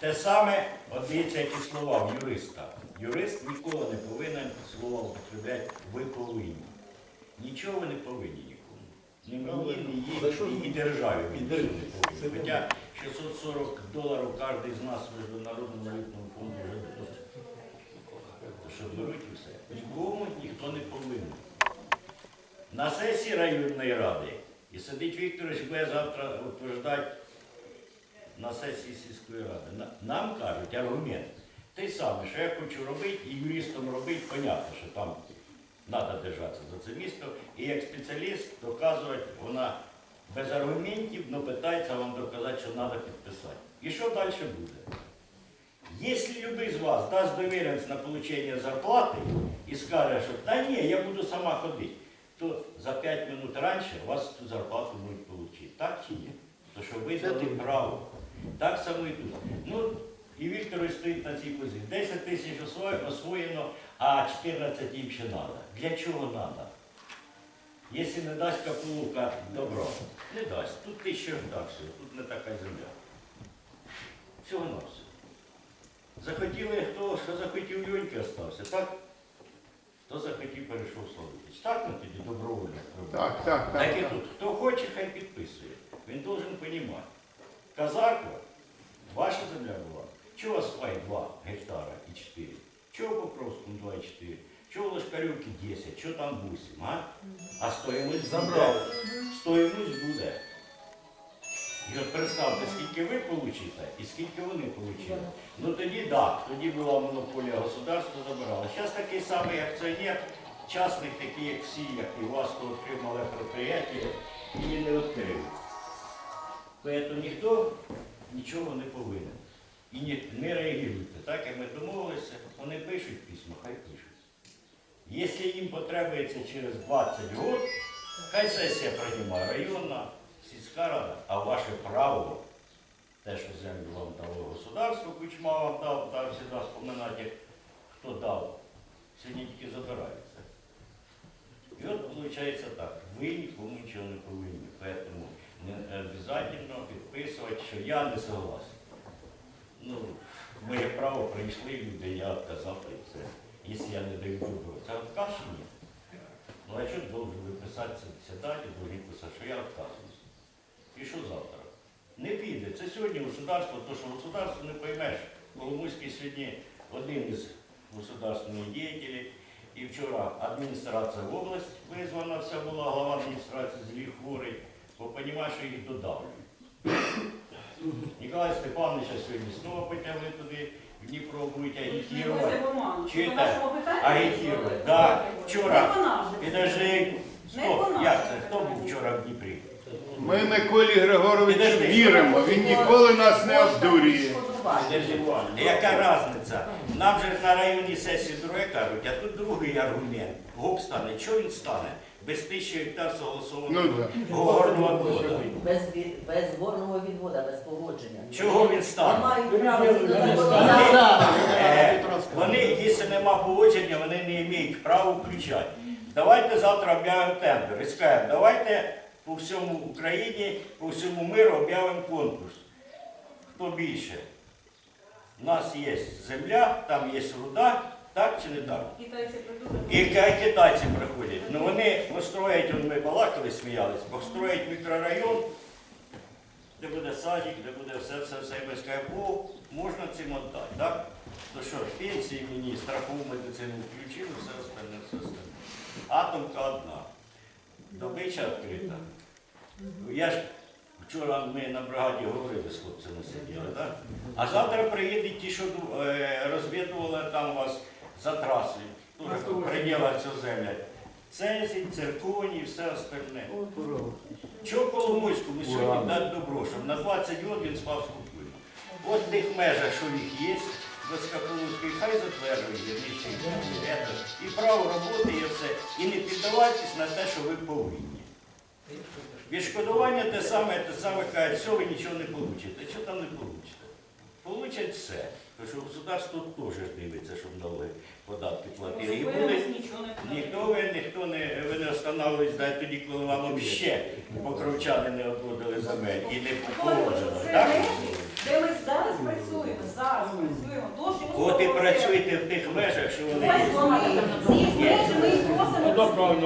Те саме, от дивіться, які слова в юриста. Юрист ніколи не повинен слова употребляти ви повинні. Нічого ви не повинні нікому. Ні мені, ні їй, ні і державі І нічого не повинні. Хоча 640 доларів кожен з нас в Міжнародному валютному фонду вже. Що беруть і все. Нікому ніхто не повинен. На сесії районної ради і сидить Вікторович буде завтра утверждати на сесії сільської ради. Нам кажуть аргумент. Той самий, що я хочу робити, і юристом робити, понятно, що там треба держатися за це місто. І як спеціаліст доказувати, вона без аргументів, але питається вам доказати, що треба підписати. І що далі буде? Якщо любий з вас дасть довіреність на отримання зарплати і скаже, що та ні, я буду сама ходити, то за 5 минут раніше вас цю зарплату можуть отримати. Так чи ні? То що ви дали право. Так само і тут. Ну, і Віктор стоїть на цій позиції. 10 тисяч освоєно, а 14 їм ще треба. Для чого треба? Якщо не дасть капулука добро, не дасть. Тут тисяча гектар всього, тут не така земля. Всього на все. Захотіли, хто що захотів Льоньки остався, так? Хто захотів, перейшов Славутич. Так ми тоді добровольно. Так, так, Так так. і тут. Хто хоче, хай підписує. Він должен розуміти. Казарка, ваша земля була. Чого у вас пай 2 гектара і 4? Чого Покровському 2 і 4? Чого в Лошкарівці 10? Чого там 8? А, а стоїмость Забрали. буде. Стоїмость буде. І от представте, скільки ви получите і скільки вони получили. Ну тоді так, тоді була монополія государства забирало. Зараз такий самий акціонер, частник такий, як всі, як і у вас, хто мале предприятие, і не відкрив. Тому ніхто нічого не повинен. І не, не реагуйте. Так як ми домовилися, вони пишуть письма, хай пишуть. Якщо їм потребується через 20 років, хай сесія приймає районна, сільська рада, а ваше право те, що землю вам дало государство, Кучма вам дав, дав завжди споминати, хто дав, сьогодні тільки забирається. І от виходить так, ви нікому нічого не повинні, тому не обов'язково підписувати, що я не согласен. Ну, моє право прийшли люди, я відказав і все. Якщо я не даю добро, це отказ чи ні? Ну а що должен виписати сідати, должен писати, що я відказуюсь. І що завтра? Не піде. Це сьогодні государство, то що государство не поймеш. Коломойський сьогодні один із государственних діятелів. І вчора адміністрація в область визвана вся була, голова адміністрації злі хворий, бо розумієш, що їх додавлюють. Ніколай Степановича сьогодні знову потягли туди, в Дніпро будуть агітувати. Чуєте? Агітувати. Так, вчора. Підожди, стоп, як це? Хто був вчора в Дніпрі? Ми Миколі Григоровичу віримо, він ніколи нас не обдурює. Підожди, Яка різниця? Нам же на районній сесії друге кажуть, а тут другий аргумент. ГОП стане. Чого він стане? Без тисячі гектар согласованого Ну да. горного кода. Без, без горного відвода, без погодження. Чого він стане? Е, вони, якщо нема погодження, вони не мають права включати. Давайте завтра об'явимо тендер і скажемо, давайте по всьому Україні, по всьому миру об'явимо конкурс. Хто більше? У нас є земля, там є руда, так чи не так? Китайці придумали. І китайці приходять. Ну вони построять, ми балакали, сміялись, построять мікрорайон, де буде садик, де буде все, все, все. І ми скажемо, о, можна цим віддати, так? То що, пенсії мені, страхову медицину включили, все остальне, все остальне. Атомка одна. Добича відкрита. Я ж вчора ми на бригаді говорили з хлопцями сиділи, так? А завтра приїдуть ті, що е, розвідували там вас за трасою, теж в пределах цього земля. Цезій, і все остальне. Чого Коломойському сьогодні дати добро, щоб на 20 років він спав спокійно? От в тих межах, що їх є, без Капелуцької, хай затверджує нижче і право роботи, і все. І не піддавайтесь на те, що ви повинні. Відшкодування те саме, те саме каже, все, ви нічого не получите. Що там не получите? Получать все. Тому що государство теж дивиться, щоб налоги податки платили. І буде Ніхто ви, ніхто не, ви не встановлюєте навіть тоді, коли вам ще покровчани не відводили земель і не погоджували. Це Так? речі, де ми зараз працюємо. Працюйте в тих межах, що вони є. вони. Ці ж межі ми їх просимо.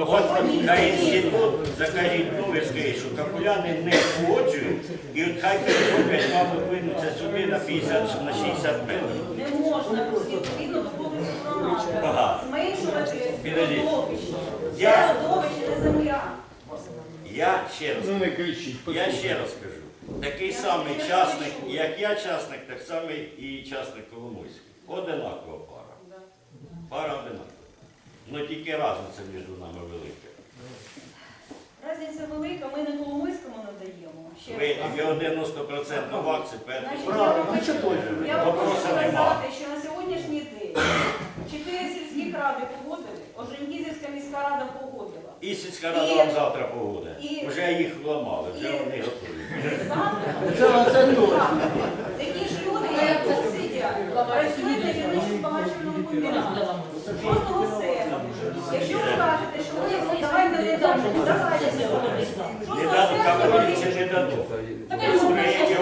От на інститут закажіть ну, ви що капуляни не погоджують, і от хай перероблять, мабуть, винуться сюди на 50 на 60 метрів. Не можна відповідно до про зменшувати родовище. Я- Це родовище, не земля. Я ще раз Ну не кричіть. Я ще раз кажу, такий самий частник, як я частник, так само і частник Коломойський. Одинакова пара. Пара одинакова. Ну тільки разниця між нами велика. Разниця велика, ми не Коломойському надаємо. Ще Ви, ви 90% в акції, Значить, я вам хочу, я вам хочу Вопроса нема. сказати, що на сьогоднішній день чотири сільських ради погодили, Оженкізівська міська рада погодила. і сільська рада І- вам завтра погода. і- Вже їх вламали, вже і- вони готові. Завтра Це, це точно. такі ж люди, як тут гірничому збагачувальному комбінаті. Кожного себе. Якщо ви кажете, що ви давайте не дамо, давайте не дамо. Не не. Так я просто офіс.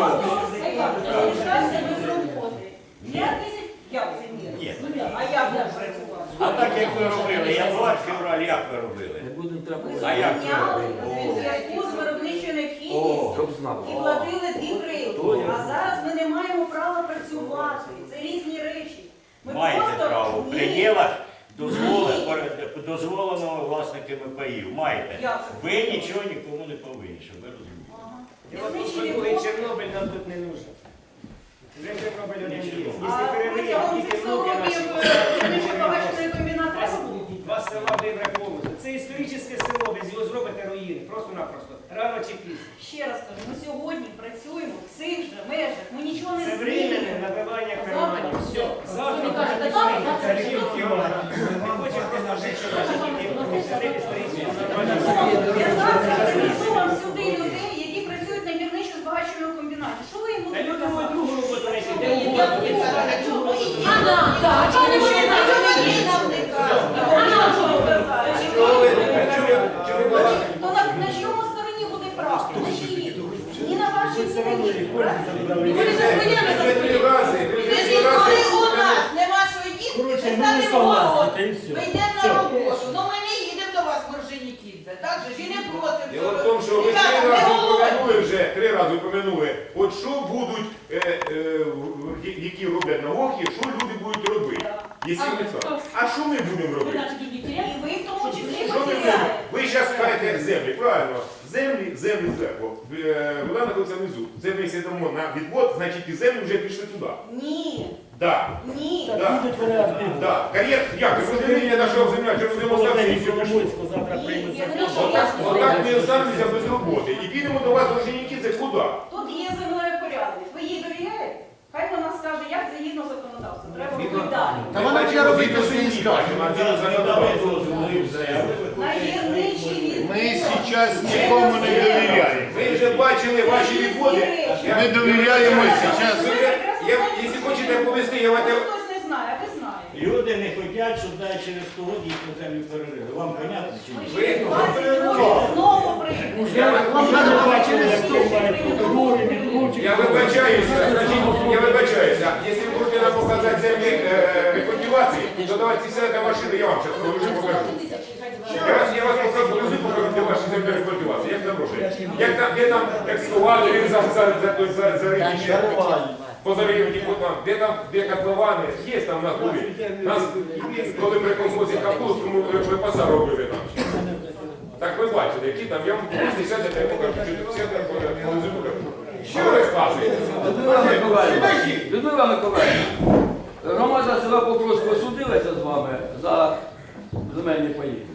залишатися без роботи. П'ять тисяч, як це ні? А працювати? А так як ви робили, январ, февраль, як ви робили? А як ви робили? О. і платили дві гривні. А зараз ми не маємо права працювати. Це різні речі. Ми Маєте просто- право в Ні. пределах дозволеного, дозволеного власниками паїв. Маєте. Як? Ви нічого нікому не повинні, щоб ви розуміли. Ага. Другий Чорнобиль нам тут не нужен. Вже Чорнобиль один є. А Якщо перерив, протягом діти цих 100 внуки наші. побачений комбінат Два- треба було? Два села вибре повністю. Це історичне село, без його зробите руїни. Просто-напросто. Рано чи пізно. Ще раз кажу, ми сьогодні працюємо в цих же межах. Ми нічого не Це временне набивання карманів. Все. Завтра Ви кажете, буде завтра, завтра, завтра. Ми хочемо жити, що наші діти будуть жити історично. Я завтра привезу вам сюди людей, які працюють на гірничо збагачувальному комбінаті. Що ви їм Та будете люди можуть казати? другу роботу знайти, де Я- угодно. А нам, так, а чому ви ще нам не кажете? А нам що ви казали? То на, на чому стороні буде правда? На чиїй? Ні на вашій стороні. правильно? Ви за своєму Тоді, коли у нас нема що їсти, ми ставимо голод. Ми йдемо на роботу. Ну ми не їдемо до вас, Морженікідзе. Так же ж і не просимо. Діло в тому, що ви Ребята, три ми рази голодні. Упомянули вже, три рази упомянули, от що будуть, е, е, які роблять налоги, що люди будуть робити. Якщо ми так. А що ми будемо робити? І ви в тому числі Що ми будемо? Ви зараз кажете землі, правильно. Землі, землі зверху. Е, Вона знаходиться внизу. Землі, якщо дамо на відвод, значить і землі вже пішли туди. Ні, Да. ні. Да. Да. Кар'єр, як? Ви розумієте, нашого земля, чи будемо ставити і все пішло? Ні, я не Отак, отак ми останемося без роботи. І підемо до вас, Орджонікідзе, куди? Тут є землею порядок. Ви їй довіряєте? Хай вона скаже, як згідно законодавства. Треба далі. Та вона буде робити, що їй скаже. Ми дали дозвіл, і все. На гірничий відвод. Ми зараз нікому не довіряємо. Ви вже бачили ваші відводи. Ми довіряємо зараз. Ви Я- якщо хочете повести, я вам- Хтось не знає, а ви знаєте. Люди не хочуть, щоб далі через 100 років їхню землю перерили. Вам понятно чи ні? через 20 років знову прийдемо. Я вибачаюся, значить, я вибачаюся. Якщо ви хочете нам показати землі е, рекультивації, то давайте сядете в машину, я вам зараз покажу. покажу. Я вас, я вас покажу, покажу, покажу, де ваші землі рекультивації. Як там роблять? Як там, де там екскаваторів за, за, за, за, за, за рівні, позарівні, там, де там, де котловани, є там в нас. Нас, коли при колхозі капусту, ми випаса робили там. Так ви бачите, які там, я вам просто сядете, я покажу, чи сядете, я покажу. Що ви розказуєте? Людмила Миколаївна, Людмила Миколаївна, громада села Покровського судилася з вами за земельні паї.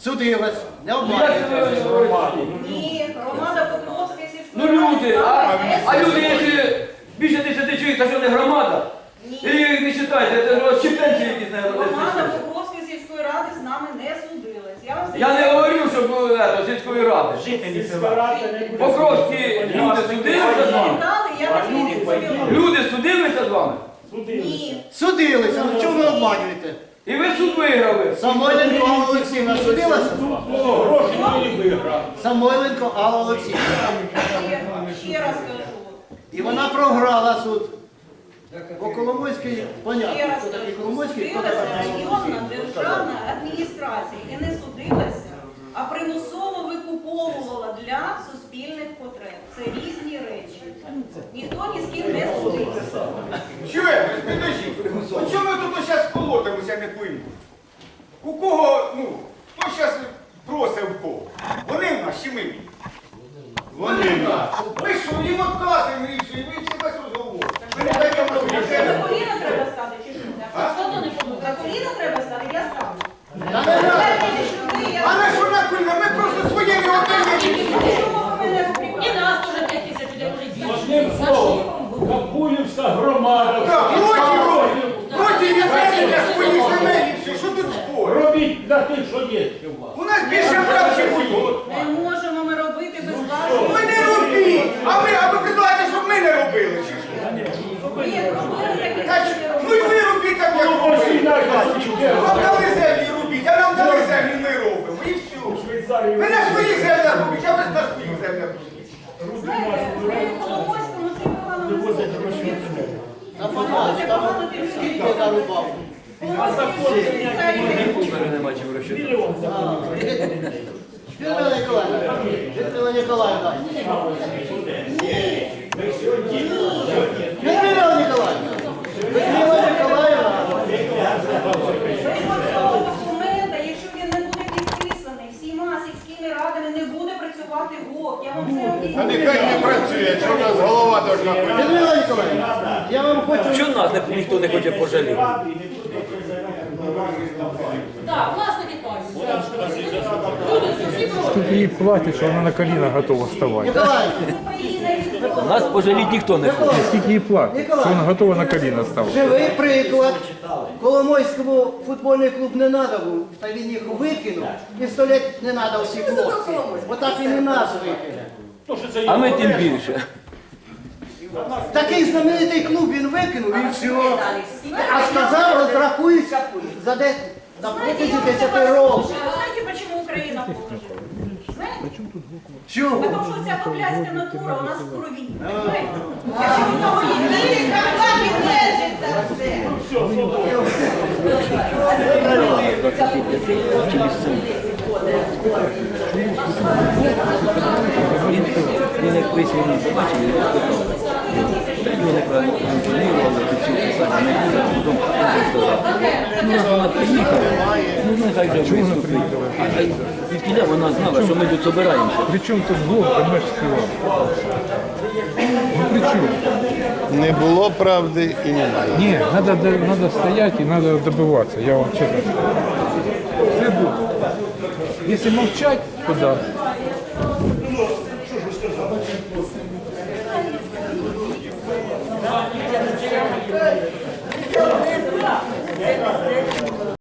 Судилась, не Ну як це обманюйте. ви говорите? Ні, громада Покровська сільської Ну люди, а, а люди, якщо більше 10 чоловік, то що не громада? Ні. І не вважаєте, це ж якісь не Громада Покровської сільської ради з нами не судилась. Я вам Я не говорю, що було ето, сільської ради. Жителі села. Покровські люди судилися з вами? Я не. Люди судилися з вами? Ні. Судилися, ну чого ви обманюєте? І ви суд виграли. Самойленко Алла Олексійовна судилася? Самойленко Алла Олексійовна. Ще, ще раз кажу. І вона програла суд. Бо Коломойський понятно, хто такий Коломойський, хто судилася така районна державна адміністрація і не судилася, а примусово викуповувала для суспільних потреб. Це різні речі. Ніхто ні з ким не судився. Чуєте, підожіть, у чому ми тут зараз колотимося, не пойму? У кого, ну, хто зараз просив в кого? Вони в нас чи ми? Вони нас. Ми що, їм відказуємо і все, і ми всі без розговору. Ми не даємо На свої коліна треба стати чи що? А? На коліна треба стати, я стану. Не що на кульна? Ми просто своєю отдаємо. І нас теж 5 тисяч людей більше. Одним словом, Капулівська громада. Так, проти, проти відведення своїх земель і все. Що тут спорить? Робіть на тих, що є у вас. У нас більше прав, чи було. Не можемо ми робити без вашого. Ви не робіть! А ви, а ви предлагаєте, щоб ми не робили, чи що? Ви робили такі Та ж, Ну і ви робіть так, як Ну, так, Вам дали землі робіть, а нам дали землі, ми робимо. І все. Ви на своїх землях робіть, а ви на своїх землях робіть. Знаєте, в Людмила Ніколаївна, Людмила Ніколаївна. Людмила Ніколаївна. Людмила Ніколаївна. документа, якщо він не буде підписаний всіма сільськими радами, не буде працювати ГОК. Я вам це А нехай не працює, що у нас голова должна працювати. Людмила Ніколаївна, я вам хочу... Чого нас не- ніхто не хоче пожаліти? Так, власники кажуть. Люди, всі проти. Скільки їй платять, що вона на коліна готова вставати? Нас пожаліти ніхто не хоче. Скільки їй платять, що вона готова на коліна ставати? живий приклад. Коломойському футбольний клуб не треба був, та він їх викинув. І сто літ не треба всі хлопці. Отак він і нас викинув. А ми тим більше. Такий знаменитий клуб він викинув і все. А сказав, розрахуюсь за де на протязі 10 років. Знаєте, почему Україна положила? Знаєте? Чого? Тому що ця попляцька натура у нас в крові. Якщо у нього є Ти компанії лежить за все. Він як висвітлення побачив, він розпитав. Не проінформували, чи цю посаду не буде, а потім сказав. Ну, раз вона приїхала, ну нехай вже виступить. А звідкіля вона знала, що ми тут збираємося. При тут Бог, а ми ж? Ну при чому? Не було правди і немає. Ні, треба, треба стояти і треба добиватися, я вам чесно скажу. Це буде. Якщо мовчать, то да.